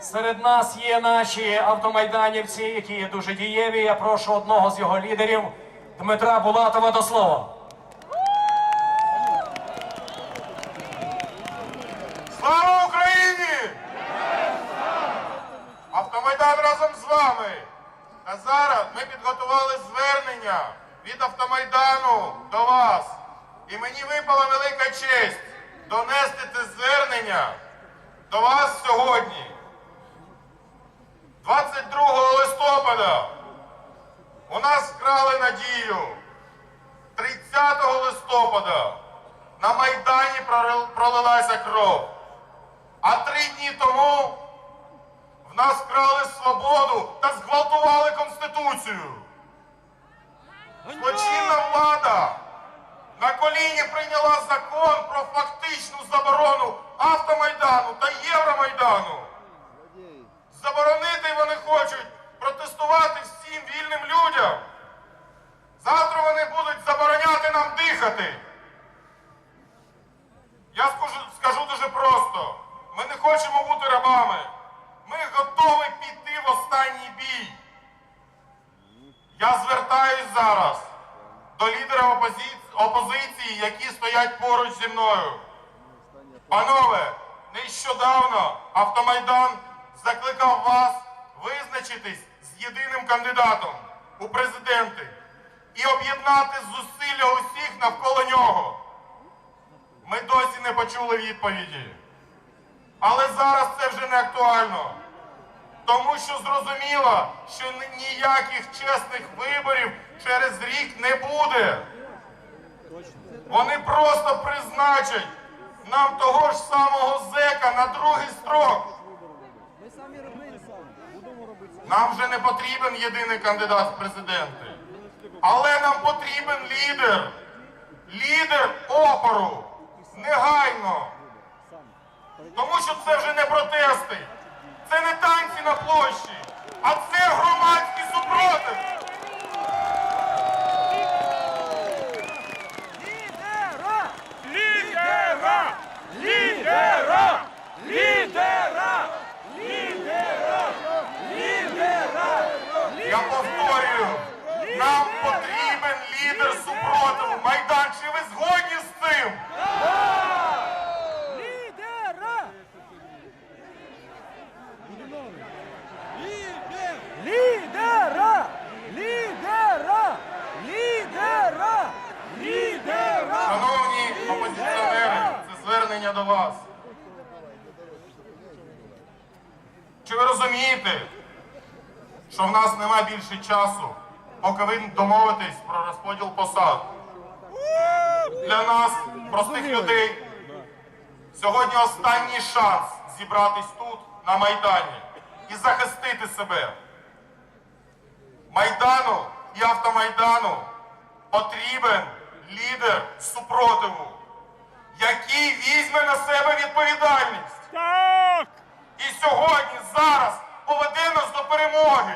Серед нас є наші автомайданівці, які є дуже дієві. Я прошу одного з його лідерів, Дмитра Булатова, до слова. Слава Україні! Автомайдан разом з вами. А зараз ми підготували звернення від автомайдану до вас. І мені випала велика честь донести це звернення до вас сьогодні. 22 листопада у нас вкрали надію. 30 листопада на Майдані пролилася кров. А три дні тому в нас вкрали свободу та зґвалтували Конституцію. Злочинна влада на коліні прийняла закон про фактичну заборону автомайдану та Євромайдану. Заборонити вони хочуть протестувати всім вільним людям. Завтра вони будуть забороняти нам дихати. Я скажу, скажу дуже просто. Ми не хочемо бути рабами. Ми готові піти в останній бій. Я звертаюсь зараз до лідера опозиції, опозиції, які стоять поруч зі мною. Панове, нещодавно Автомайдан закликав вас визначитись з єдиним кандидатом у президенти і об'єднати зусилля усіх навколо нього. Ми досі не почули відповіді. Але зараз це вже не актуально. Тому що зрозуміло, що ніяких чесних виборів через рік не буде. Вони просто призначать нам того ж самого зека на другий строк. Нам вже не потрібен єдиний кандидат в президенти. Але нам потрібен лідер. Лідер опору. Негайно. Тому що це вже не протести. Це не танці на площі, а це громадський супротив. Лідера! Лідера! Лідера! Лідера! Лідера! Я повторюю, нам потрібен лідер супротиву. Майдан, чи ви згодні з цим? Лідера! Лідера! Лідера! Лідера! Лідера! Шановні опозиціонери, це звернення до вас. Чи ви розумієте, що в нас нема більше часу, поки ви домовитесь про розподіл посад? Для нас, простих людей, сьогодні останній шанс зібратись тут, на Майдані, і захистити себе. Майдану і автомайдану потрібен лідер супротиву, який візьме на себе відповідальність. Так! І сьогодні, зараз поведе нас до перемоги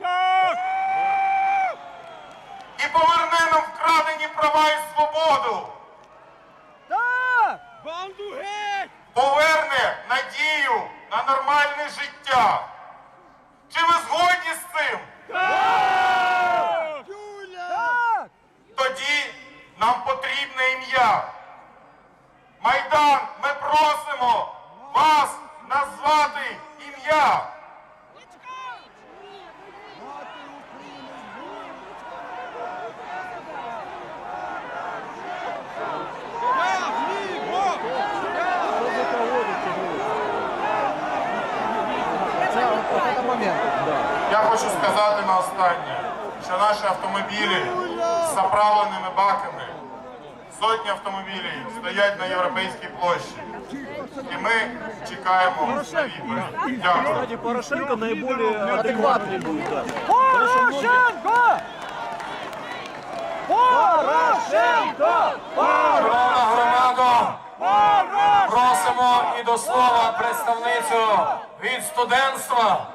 Так! і поверне нам вкрадені права і свободу, Так! Банду геть! поверне надію на нормальне життя. Чи ви згодні з цим? Так! Так! Тоді нам потрібне ім'я. Майдан, ми просимо вас назвати ім'я. Хочу сказати на останнє, що наші автомобілі з заправленими баками, сотні автомобілів стоять на європейській площі. І ми чекаємо на відповідь. Дякую. Порошенко наиболее адекватный будет. Да. Порошенко! Порошенко! Шановна громада, просимо і до слова представницю від студентства